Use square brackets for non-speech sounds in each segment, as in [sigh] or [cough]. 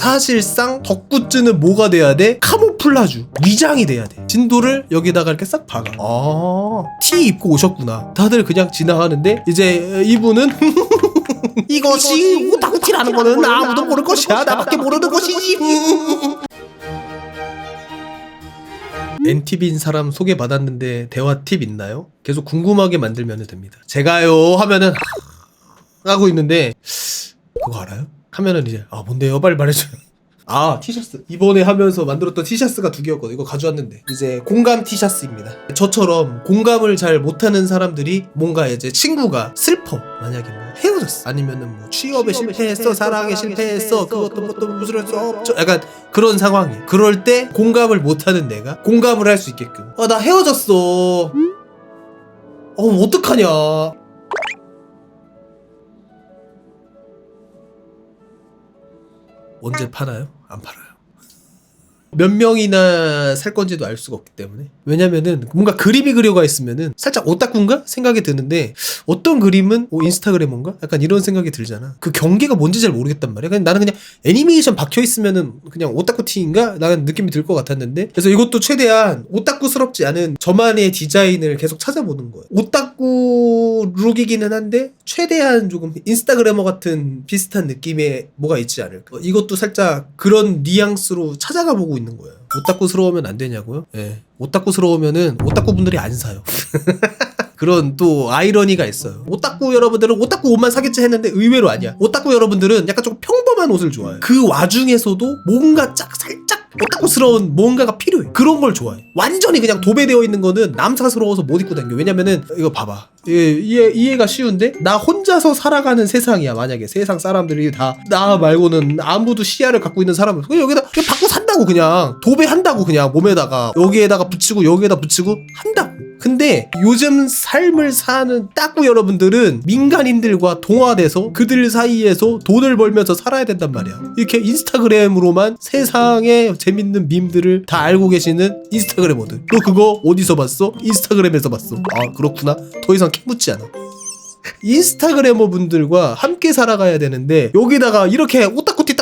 사실상 덕굿즈는 뭐가 돼야 돼? 카모플라주 위장이 돼야 돼. 진도를 여기다가 이렇게 싹 박아. 아티 입고 오셨구나. 다들 그냥 지나가는데 이제 이분은 [laughs] 이것이 오타쿠티라는 거는 아무도 모를 것이야. 나밖에 모르는 것이지. [laughs] NTV인 사람 소개받았는데 대화 팁 있나요? 계속 궁금하게 만들면 됩니다. 제가요 하면은 [laughs] 하고 있는데 그거 알아요? 하면은 이제 아 뭔데요? 빨리 말해줘요. 아 티셔츠. 이번에 하면서 만들었던 티셔츠가 두 개였거든. 이거 가져왔는데. 이제 공감 티셔츠입니다. 저처럼 공감을 잘 못하는 사람들이 뭔가 이제 친구가 슬퍼. 만약에 뭐 헤어졌어. 아니면은 뭐 취업에 실패했어 사랑에 실패했어 그것도 뭐또 무슨 했어 저 약간 그런 상황이야 그럴 때 공감을 못하는 내가 공감을 할 수 있게끔. 아 나 헤어졌어. 어 어떡하냐 언제 파나요? 안 팔아요. 몇 명이나 살 건지도 알 수가 없기 때문에. 왜냐면은 뭔가 그림이 그려가 있으면은 살짝 오타쿠인가? 생각이 드는데 어떤 그림은 오 인스타그래머인가? 약간 이런 생각이 들잖아. 그 경계가 뭔지 잘 모르겠단 말이야. 그냥 나는 그냥 애니메이션 박혀 있으면은 그냥 오타쿠 티인가? 라는 느낌이 들 것 같았는데. 그래서 이것도 최대한 오타쿠스럽지 않은 저만의 디자인을 계속 찾아보는 거예요. 오타쿠 룩이기는 한데 최대한 조금 인스타그래머 같은 비슷한 느낌의 뭐가 있지 않을까? 어, 이것도 살짝 그런 뉘앙스로 찾아가 보고 있는 거예요 오타쿠스러우면 안 되냐고요? 예. 오타쿠스러우면은 오타쿠 분들이 안 사요. [laughs] 그런 또 아이러니가 있어요. 오타쿠 여러분들은 오타쿠 옷만 사겠지 했는데 의외로 아니야. 오타쿠 여러분들은 약간 조금 평범한 옷을 좋아해요. 그 와중에서도 뭔가 짝 살짝 오타쿠스러운 뭔가가 필요해. 그런 걸 좋아해. 완전히 그냥 도배되어 있는 거는 남사스러워서 못 입고 다녀. 왜냐면은 이거 봐봐. 예, 이해, 이해가 쉬운데 나 혼자서 살아가는 세상이야. 만약에 세상 사람들이 다 나 말고는 아무도 시야를 갖고 있는 사람은 여기다 그냥 받고 산다고 그냥 도배한다고 그냥 몸에다가 여기에다가 붙이고 여기에다 붙이고 한다고. 근데 요즘 삶을 사는 따꾸 여러분들은 민간인들과 동화돼서 그들 사이에서 돈을 벌면서 살아야 된단 말이야. 이렇게 인스타그램으로만 세상의 재밌는 밈들을 다 알고 계시는 인스타그래머들. 너 그거 어디서 봤어? 인스타그램에서 봤어. 아 그렇구나. 더 이상 캐묻지 않아. 인스타그래머 분들과 함께 살아가야 되는데 여기다가 이렇게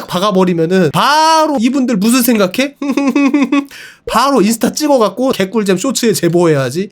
박아버리면은 바로 이분들 무슨 생각해? [laughs] 바로 인스타 찍어갖고 개꿀잼 쇼츠에 제보해야지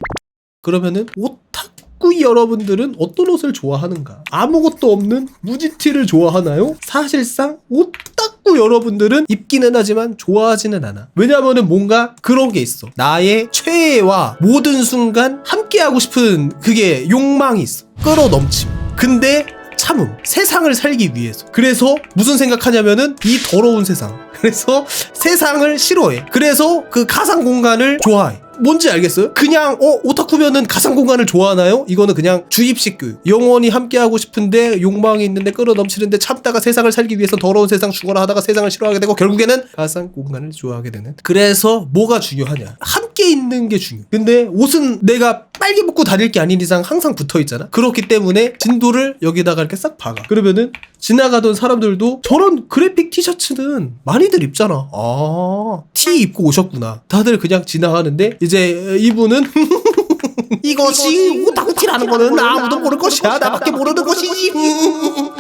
그러면은 오타쿠 여러분들은 어떤 옷을 좋아하는가? 아무것도 없는 무지티를 좋아하나요? 사실상 오타쿠 여러분들은 입기는 하지만 좋아하지는 않아. 왜냐면은 뭔가 그런 게 있어. 나의 최애와 모든 순간 함께하고 싶은 그게 욕망이 있어. 끌어 넘침. 근데 참음. 세상을 살기 위해서. 그래서 무슨 생각하냐면은 이 더러운 세상. [laughs] 그래서 세상을 싫어해. 그래서 그 가상 공간을 좋아해. 뭔지 알겠어요? 그냥 어 오타쿠면은 가상 공간을 좋아하나요? 이거는 그냥 주입식 교육. 영원히 함께하고 싶은데 욕망이 있는데 끌어 넘치는데 참다가 세상을 살기 위해서 더러운 세상 죽어라 하다가 세상을 싫어하게 되고 결국에는 가상 공간을 좋아하게 되는. 그래서 뭐가 중요하냐? 함께 있는 게 중요. 근데 옷은 내가 빨개 벗고 다닐 게 아닌 이상 항상 붙어 있잖아. 그렇기 때문에 진도를 여기다가 이렇게 싹 박아. 그러면은 지나가던 사람들도 저런 그래픽 티셔츠는 많이들 입잖아. 아, 티 입고 오셨구나. 다들 그냥 지나가는데 이제 이분은 [laughs] 이것이 오타쿠티라는 거는 아무도 모를 것이야. 나밖에 모르는 것이지.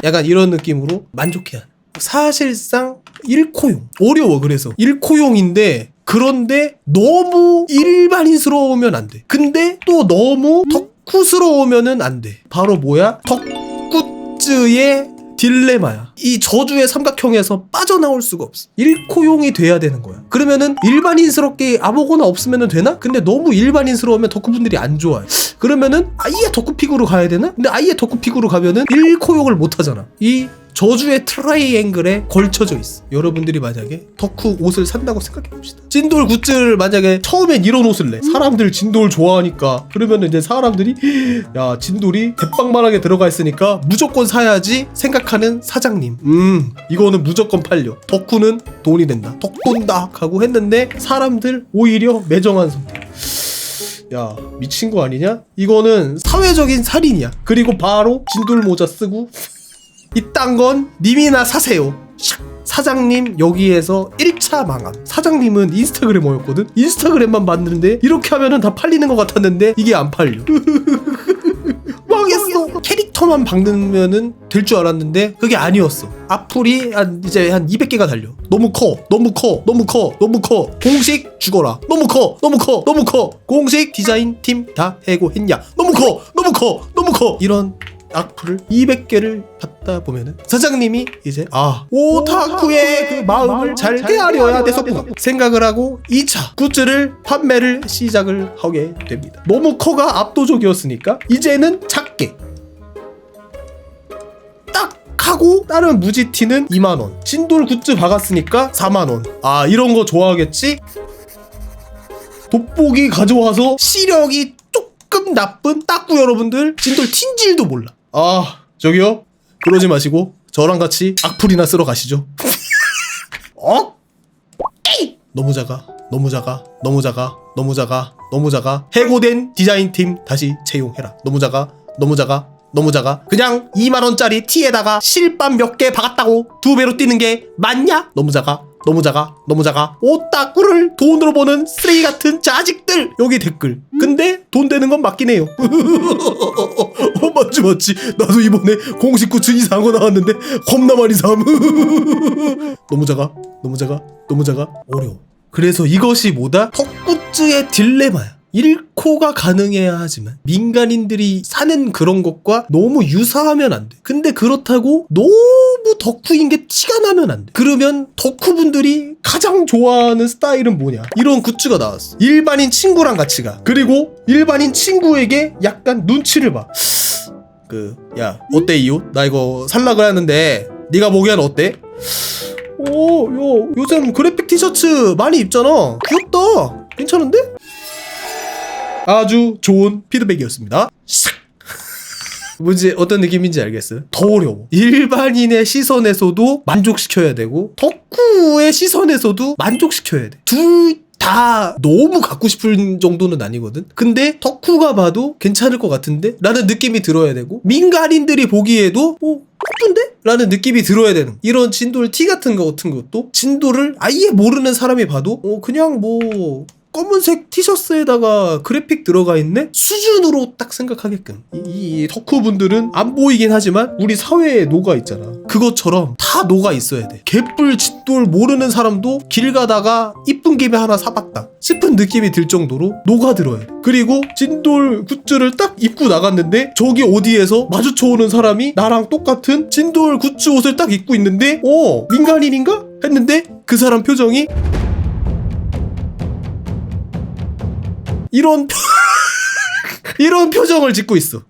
약간 이런 느낌으로 만족해야 돼. 사실상 일코용. 어려워 그래서. 일코용인데 그런데 너무 일반인스러우면 안 돼. 근데 또 너무 덕후스러우면은 안 돼. 바로 뭐야? 덕굿즈의 딜레마야. 이 저주의 삼각형에서 빠져나올 수가 없어. 일코용이 돼야 되는 거야. 그러면은 일반인스럽게 아무거나 없으면 되나? 근데 너무 일반인스러우면 덕후분들이 안 좋아해. 그러면은 아예 덕후픽으로 가야 되나? 근데 아예 덕후픽으로 가면은 일코용을 못 하잖아. 이 저주의 트라이앵글에 걸쳐져 있어. 여러분들이 만약에 덕후 옷을 산다고 생각해 봅시다. 진돌 굿즈를 만약에 처음엔 이런 옷을 내. 사람들 진돌 좋아하니까. 그러면 이제 사람들이 야 진돌이 대빵만하게 들어가 있으니까 무조건 사야지 생각하는 사장님. 음 이거는 무조건 팔려. 덕후는 돈이 된다. 덕돈다 하고 했는데 사람들 오히려 매정한 선택. 야 미친 거 아니냐? 이거는 사회적인 살인이야. 그리고 바로 진돌 모자 쓰고 이딴 건 님이나 사세요. 샥. 사장님 여기에서 1차 망함. 사장님은 인스타그래머였거든. 인스타그램만 봤는데 이렇게 하면은 다 팔리는 것 같았는데 이게 안 팔려. 망했어. 캐릭터 포스터만 박으면은 될 줄 알았는데 그게 아니었어. 악플이 한 이제 한 200개가 달려. 너무 커, 너무 커, 너무 커, 너무 커. 공식 죽어라. 너무 커, 너무 커, 너무 커. 공식 디자인 팀 다 해고했냐? 너무 커, 너무 커, 너무 커. 이런 악플을 200개를 받 다 보면은 사장님이 이제 아 오타쿠의 그 마음을 잘 헤아려야 됐었구나 생각을 하고 2차 굿즈를 판매를 시작을 하게 됩니다. 너무 커가 압도적이었으니까 이제는 작게 딱 하고 다른 무지티는 2만 원. 신돌 굿즈 박았으니까 4만 원. 아 이런 거 좋아하겠지? 돋보기 가져와서 시력이 조금 나쁜 딱구 여러분들 진돌 틴질도 몰라. 아 저기요 그러지 마시고 저랑 같이 악플이나 쓰러 가시죠. 어? 에이! 너무 작아 너무 작아 너무 작아 너무 작아 너무 작아 해고된 디자인팀 다시 채용해라 너무 작아 너무 작아 너무 작아 그냥 2만원짜리 티에다가 실밥 몇 개 박았다고 두 배로 뛰는 게 맞냐? 너무 작아 너무 작아 너무 작아. 오따꾸를 돈으로 보는 쓰레기 같은 자식들. 여기 댓글. 근데 돈 되는 건 맞긴 해요. [laughs] 어 맞지 맞지. 나도 이번에 공식 굿즈 이상한 거 나왔는데 겁나 많이 삼. [laughs] 너무 작아 너무 작아 너무 작아. 어려워. 그래서 이것이 뭐다? 턱굿즈의 딜레마야 일코가 가능해야 하지만 민간인들이 사는 그런 것과 너무 유사하면 안 돼. 근데 그렇다고 너무 덕후인 게 티가 나면 안 돼. 그러면 덕후분들이 가장 좋아하는 스타일은 뭐냐? 이런 굿즈가 나왔어. 일반인 친구랑 같이 가. 그리고 일반인 친구에게 약간 눈치를 봐. [sighs] 그, 야, 어때 이 옷? 나 이거 살락을 하는데 네가 보기엔 어때? 오, 요, 요즘 그래픽 티셔츠 많이 입잖아. 귀엽다. 괜찮은데? 아주 좋은 피드백이었습니다. 샥! [laughs] 뭔지 어떤 느낌인지 알겠어요? 더 어려워. 일반인의 시선에서도 만족시켜야 되고 덕후의 시선에서도 만족시켜야 돼. 둘다 너무 갖고 싶은 정도는 아니거든. 근데 덕후가 봐도 괜찮을 것 같은데? 라는 느낌이 들어야 되고 민간인들이 보기에도 어 예쁜데? 라는 느낌이 들어야 되는 이런 진돌 티 같은 거 같은 것도 진돌을 아예 모르는 사람이 봐도 어 그냥 뭐 검은색 티셔츠에다가 그래픽 들어가 있네? 수준으로 딱 생각하게끔. 이, 이 덕후분들은 안 보이긴 하지만 우리 사회에 녹아 있잖아. 그것처럼 다 녹아 있어야 돼. 개뿔 짓돌 모르는 사람도 길 가다가 이쁜 김에 하나 사봤다. 싶은 느낌이 들 정도로 녹아들어야 돼. 그리고 진돌 굿즈를 딱 입고 나갔는데 저기 어디에서 마주쳐오는 사람이 나랑 똑같은 진돌 굿즈 옷을 딱 입고 있는데 어 민간인인가? 했는데 그 사람 표정이 이런 [laughs] 이런 표정을 짓고 있어.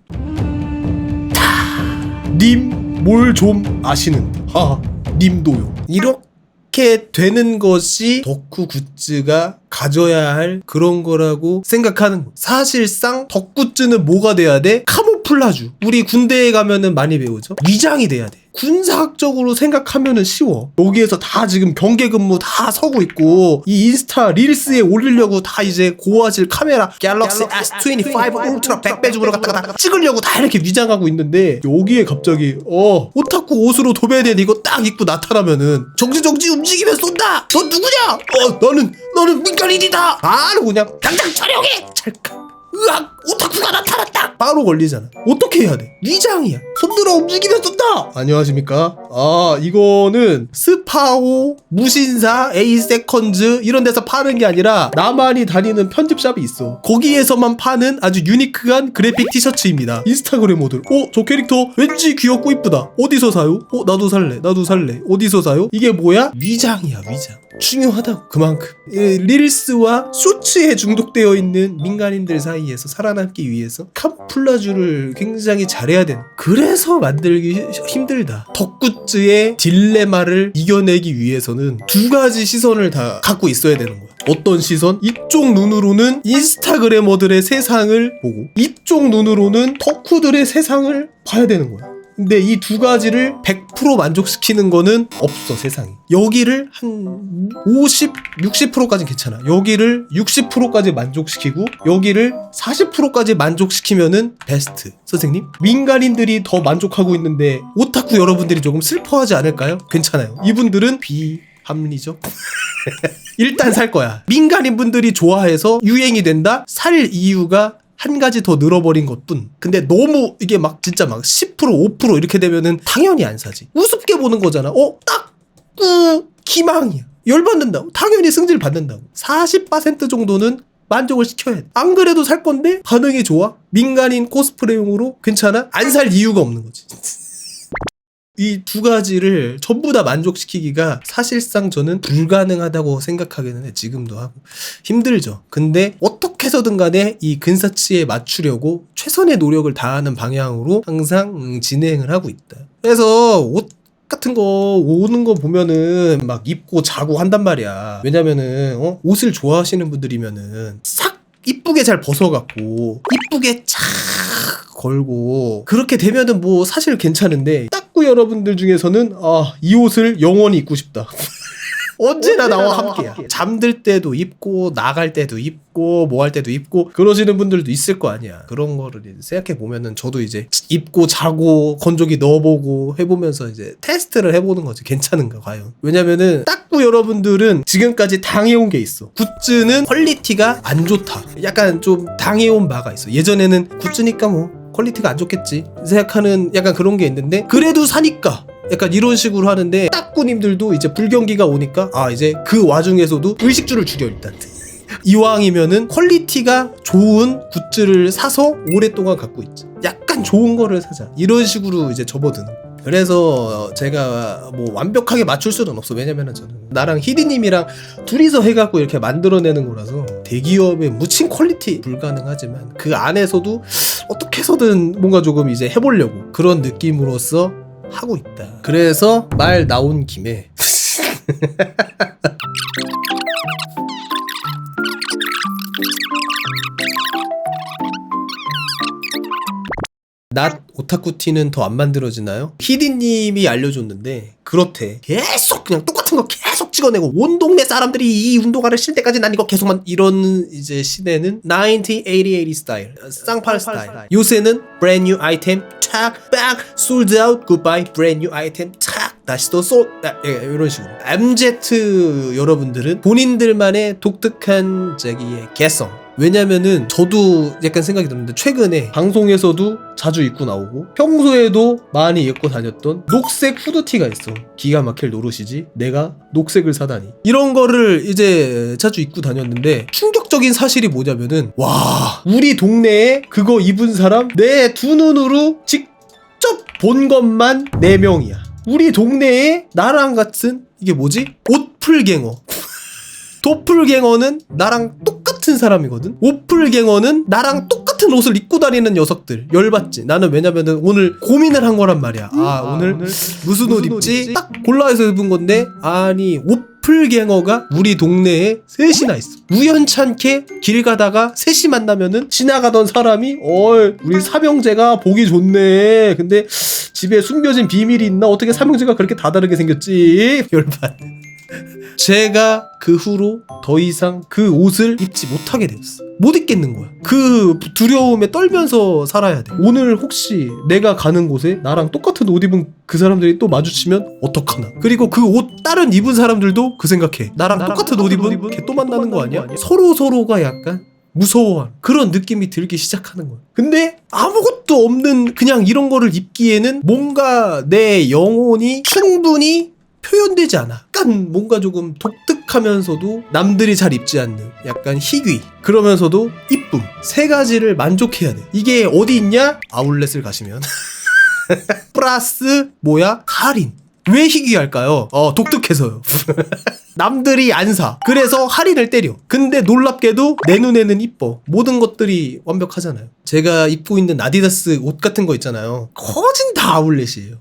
님 뭘 좀 아시는 하 님도요. 이렇게 되는 것이 덕후 굿즈가 가져야 할 그런 거라고 생각하는 거. 사실상 덕굿즈는 뭐가 돼야 돼? 카모플라주. 우리 군대에 가면은 많이 배우죠. 위장이 돼야 돼. 군사학적으로 생각하면은 쉬워. 여기에서 다 지금 경계 근무 다 서고 있고 이 인스타 릴스에 올리려고 다 이제 고화질 카메라 갤럭시 S25 울트라 100배 줌으로 갖다가 다 찍으려고 다 이렇게 위장하고 있는데 여기에 갑자기 어 오타쿠 옷으로 도배된 이거 딱 입고 나타나면은 정지 정지 움직이면 쏜다. 너 누구냐? 어 나는 나는 민간인이다. 바로 그냥 당장 촬영해. 찰칵. 으악! 오타쿠가 나타났다! 바로 걸리잖아. 어떻게 해야 돼? 위장이야. 손들어 움직이면 쏜다! 안녕하십니까? 아, 이거는 스파오, 무신사, 에이세컨즈 이런 데서 파는 게 아니라 나만이 다니는 편집샵이 있어. 거기에서만 파는 아주 유니크한 그래픽 티셔츠입니다. 인스타그램 모델. 어, 저 캐릭터 왠지 귀엽고 이쁘다. 어디서 사요? 어, 나도 살래. 나도 살래. 어디서 사요? 이게 뭐야? 위장이야, 위장. 중요하다고 그만큼 이 릴스와 쇼츠에 중독되어 있는 민간인들 사이에서 살아남기 위해서 카플라주를 굉장히 잘해야 되는 그래 서 만들기 히- 힘들다. 덕굿즈의 딜레마를 이겨내기 위해서는 두 가지 시선을 다 갖고 있어야 되는 거야. 어떤 시선? 이쪽 눈으로는 인스타그래머들의 세상을 보고 이쪽 눈으로는 덕후들의 세상을 봐야 되는 거야 근데 이 두 가지를 100% 만족시키는 거는 없어 세상에 여기를 한 50, 60%까지 괜찮아. 여기를 60%까지 만족시키고 여기를 40%까지 만족시키면은 베스트. 선생님? 민간인들이 더 만족하고 있는데 오타쿠 여러분들이 조금 슬퍼하지 않을까요? 괜찮아요. 이분들은 비합리적 [laughs] 일단 살 거야. 민간인 분들이 좋아해서 유행이 된다? 살 이유가 한 가지 더 늘어버린 것뿐. 근데 너무 이게 막 진짜 막 10% 5% 이렇게 되면은 당연히 안 사지. 우습게 보는 거잖아. 어, 딱 꾸 기망이야. 열받는다고. 당연히 승질 받는다고. 40% 정도는 만족을 시켜야 돼. 안 그래도 살 건데 반응이 좋아? 민간인 코스프레용으로 괜찮아? 안 살 이유가 없는 거지. [laughs] 이 두 가지를 전부 다 만족시키기가 사실상 저는 불가능하다고 생각하기는 해. 지금도 하고. 힘들죠. 근데 어떻게 해서든 간에 이 근사치에 맞추려고 최선의 노력을 다하는 방향으로 항상 음, 진행을 하고 있다. 그래서 옷 같은 거 오는 거 보면은 막 입고 자고 한단 말이야. 왜냐면은 어? 옷을 좋아하시는 분들이면은 싹 이쁘게 잘 벗어갖고 이쁘게 착 걸고 그렇게 되면은 뭐 사실 괜찮은데 딱구 여러분들 중에서는 아 이 옷을 영원히 입고 싶다. [laughs] 언제나 나와 함께야. 잠들 때도 입고 나갈 때도 입고 뭐 할 때도 입고 그러시는 분들도 있을 거 아니야. 그런 거를 이제 생각해 보면은 저도 이제 입고 자고 건조기 넣어보고 해보면서 이제 테스트를 해보는 거지. 괜찮은가 과연. 왜냐면은 딱구 여러분들은 지금까지 당해온 게 있어. 굿즈는 퀄리티가 안 좋다. 약간 좀 당해온 바가 있어. 예전에는 굿즈니까 뭐 퀄리티가 안 좋겠지 생각하는 약간 그런 게 있는데 그래도 사니까 약간 이런 식으로 하는데 딱구님들도 이제 불경기가 오니까 아 이제 그 와중에서도 의식주를 줄여 일단. [laughs] 이왕이면은 퀄리티가 좋은 굿즈를 사서 오랫동안 갖고 있지. 약간 좋은 거를 사자. 이런 식으로 이제 접어드는. 그래서 제가 뭐 완벽하게 맞출 수는 없어. 왜냐면은 저는 나랑 히디님이랑 둘이서 해갖고 이렇게 만들어내는 거라서 대기업의 묻힌 퀄리티 불가능하지만 그 안에서도 어떻게 해서든 뭔가 조금 이제 해보려고 그런 느낌으로서 하고 있다. 그래서 말 나온 김에 [laughs] 낫 오타쿠 티는 더 안 만들어지나요? 히디님이 알려줬는데 그렇대. 계속 그냥 똑같은 거 계속 찍어내고 온 동네 사람들이 이 운동화를 실 때까지 난 이거 계속만 이런 이제 시대는 1980 스타일 쌍팔 스타일 요새는 brand new 아이템 탁빡 sold out goodbye brand new 아이템 탁 다시 또 쏘, 아, 예, 이런 식으로. MZ 여러분들은 본인들만의 독특한 자기의 개성 왜냐면은 저도 약간 생각이 드는데 최근에 방송에서도 자주 입고 나오고 평소에도 많이 입고 다녔던 녹색 후드티가 있어. 기가 막힐 노릇이지 내가 녹색을 사다니. 이런 거를 이제 자주 입고 다녔는데 충격적인 사실이 뭐냐면은 와 우리 동네에 그거 입은 사람 내 두 눈으로 직접 본 것만 4명이야. 우리 동네에 나랑 같은 이게 뭐지? 옷풀갱어. [laughs] 도플갱어는 나랑 똑 같은 사람이거든. 오플갱어는 나랑 똑같은 옷을 입고 다니는 녀석들. 열받지. 나는 왜냐면은 오늘 고민을 한 거란 말이야. 아, 오늘 무슨 옷 입지? 딱 골라서 입은 건데 아니 오플갱어가 우리 동네에 셋이나 있어. 우연찮게 길 가다가 셋이 만나면은 지나가던 사람이 어이 우리 삼형제가 보기 좋네. 근데 집에 숨겨진 비밀이 있나? 어떻게 삼형제가 그렇게 다 다르게 생겼지? [laughs] 열받. 제가 그 후로 더 이상 그 옷을 입지 못하게 되었어. 못 입겠는 거야. 그 두려움에 떨면서 살아야 돼. 오늘 혹시 내가 가는 곳에 나랑 똑같은 옷 입은 그 사람들이 또 마주치면 어떡하나. 그리고 그 옷 다른 입은 사람들도 그 생각해. 나랑, 똑같은 옷 입은 걔 또 만나는 거 아니야? 서로 서로가 약간 무서워한 그런 느낌이 들기 시작하는 거야. 근데 아무것도 없는 그냥 이런 거를 입기에는 뭔가 내 영혼이 충분히 표현되지 않아. 약간 뭔가 조금 독특하면서도 남들이 잘 입지 않는 약간 희귀. 그러면서도 이쁨. 세 가지를 만족해야 돼. 이게 어디 있냐? 아울렛을 가시면. [laughs] 플러스 뭐야? 할인. 왜 희귀할까요? 어, 독특해서요. [laughs] 남들이 안 사. 그래서 할인을 때려. 근데 놀랍게도 내 눈에는 이뻐. 모든 것들이 완벽하잖아요. 제가 입고 있는 아디다스 옷 같은 거 있잖아요. 거진 다 아울렛이에요.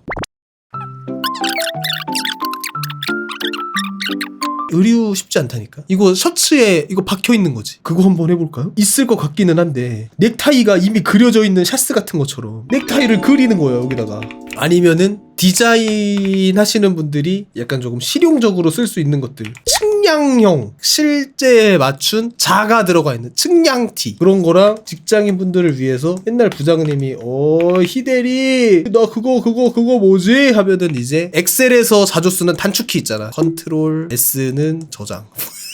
의류 쉽지 않다니까. 이거 셔츠에 이거 박혀 있는 거지. 그거 한번 해볼까요? 있을 것 같기는 한데 넥타이가 이미 그려져 있는 샤스 같은 것처럼 넥타이를 그리는 거예요 여기다가. 아니면은 디자인 하시는 분들이 약간 조금 실용적으로 쓸 수 있는 것들. 측량형 실제에 맞춘 자가 들어가 있는 측량티. 그런 거랑 직장인 분들을 위해서 옛날 부장님이 어 히데리 나 그거 그거 그거 뭐지? 하면은 이제 엑셀에서 자주 쓰는 단축키 있잖아. 컨트롤 S는 저장 [laughs]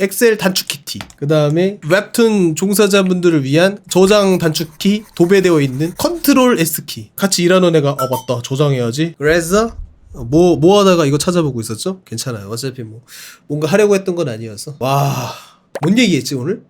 엑셀 단축키 티. 그 다음에 웹툰 종사자분들을 위한 저장 단축키 도배되어 있는 컨트롤 S 키. 같이 일하는 애가 아 맞다 저장해야지. 그래서 뭐, 뭐 하다가 이거 찾아보고 있었죠? 괜찮아요. 어차피 뭐, 뭔가 하려고 했던 건 아니어서. 와, 뭔 얘기했지, 오늘?